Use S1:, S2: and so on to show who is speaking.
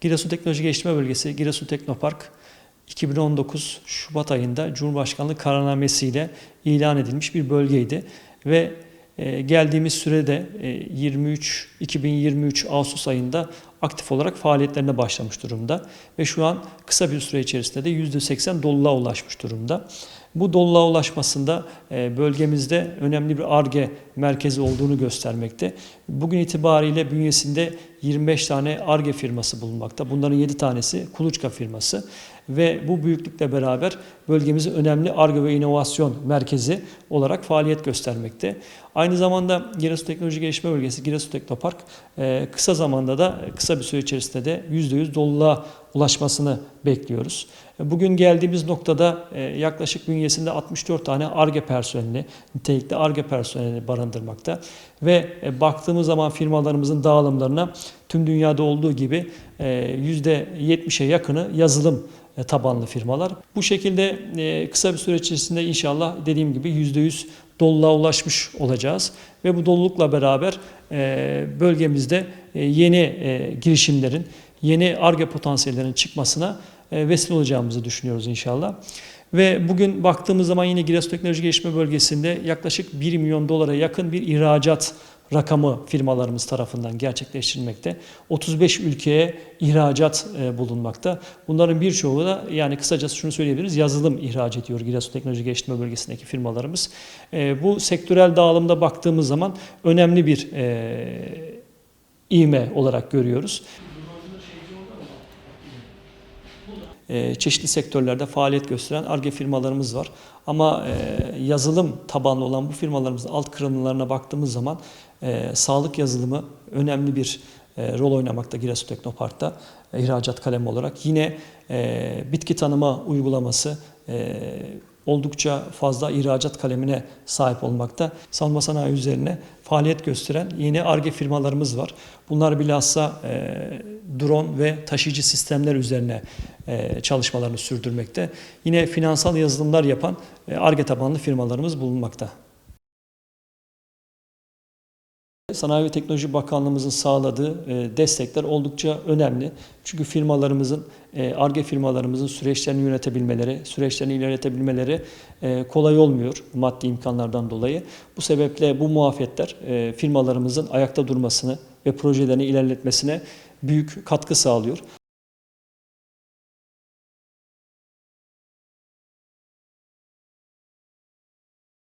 S1: Giresun Teknoloji Geliştirme Bölgesi, Giresun Teknopark 2019 Şubat ayında Cumhurbaşkanlığı kararnamesiyle ilan edilmiş bir bölgeydi ve e, geldiğimiz sürede e, 23 2023 Ağustos ayında aktif olarak faaliyetlerine başlamış durumda ve şu an kısa bir süre içerisinde de %80 doluluğa ulaşmış durumda. Bu doluluğa ulaşmasında e, bölgemizde önemli bir ARGE merkezi olduğunu göstermekte. Bugün itibariyle bünyesinde 25 tane ARGE firması bulunmakta. Bunların 7 tanesi Kuluçka firması ve bu büyüklükle beraber bölgemizin önemli ARGE ve inovasyon merkezi olarak faaliyet göstermekte. Aynı zamanda Giresun Teknoloji Gelişme Bölgesi Giresun Teknopark e, kısa zamanda da kısa bir süre içerisinde de %100 doluluğa ulaşmasını bekliyoruz. Bugün geldiğimiz noktada e, yaklaşık bünyesinde 64 tane ARGE personeli, nitelikli ARGE personeli barındırmakta. Ve e, baktığımız zaman firmalarımızın dağılımlarına tüm dünyada olduğu gibi e, %70'e yakını yazılım e, tabanlı firmalar. Bu şekilde e, kısa bir süre içerisinde inşallah dediğim gibi %100 doluluğa ulaşmış olacağız. Ve bu dolulukla beraber bölgemizde yeni girişimlerin, yeni ARGE potansiyellerinin çıkmasına vesile olacağımızı düşünüyoruz inşallah. Ve bugün baktığımız zaman yine Giresun Teknoloji Gelişme Bölgesi'nde yaklaşık 1 milyon dolara yakın bir ihracat rakamı firmalarımız tarafından gerçekleştirilmekte. 35 ülkeye ihracat e, bulunmakta. Bunların birçoğu da yani kısacası şunu söyleyebiliriz yazılım ihraç ediyor Giresun Teknoloji Geliştirme Bölgesi'ndeki firmalarımız. E, bu sektörel dağılımda baktığımız zaman önemli bir e, ivme olarak görüyoruz. e, çeşitli sektörlerde faaliyet gösteren ARGE firmalarımız var. Ama e, yazılım tabanlı olan bu firmalarımızın alt kırılımlarına baktığımız zaman e, sağlık yazılımı önemli bir e, rol oynamakta Giresun Teknopark'ta ihracat kalemi olarak. Yine bitki tanıma uygulaması oldukça fazla ihracat kalemine sahip olmakta. Savunma sanayi üzerine faaliyet gösteren yeni ARGE firmalarımız var. Bunlar bilhassa e, drone ve taşıyıcı sistemler üzerine çalışmalarını sürdürmekte. Yine finansal yazılımlar yapan e, ARGE tabanlı firmalarımız bulunmakta. Sanayi ve Teknoloji Bakanlığımızın sağladığı e, destekler oldukça önemli. Çünkü firmalarımızın, ARGE firmalarımızın süreçlerini yönetebilmeleri, süreçlerini ilerletebilmeleri e, kolay olmuyor maddi imkanlardan dolayı. Bu sebeple bu muafiyetler e, firmalarımızın ayakta durmasını ve projelerini ilerletmesine büyük katkı sağlıyor.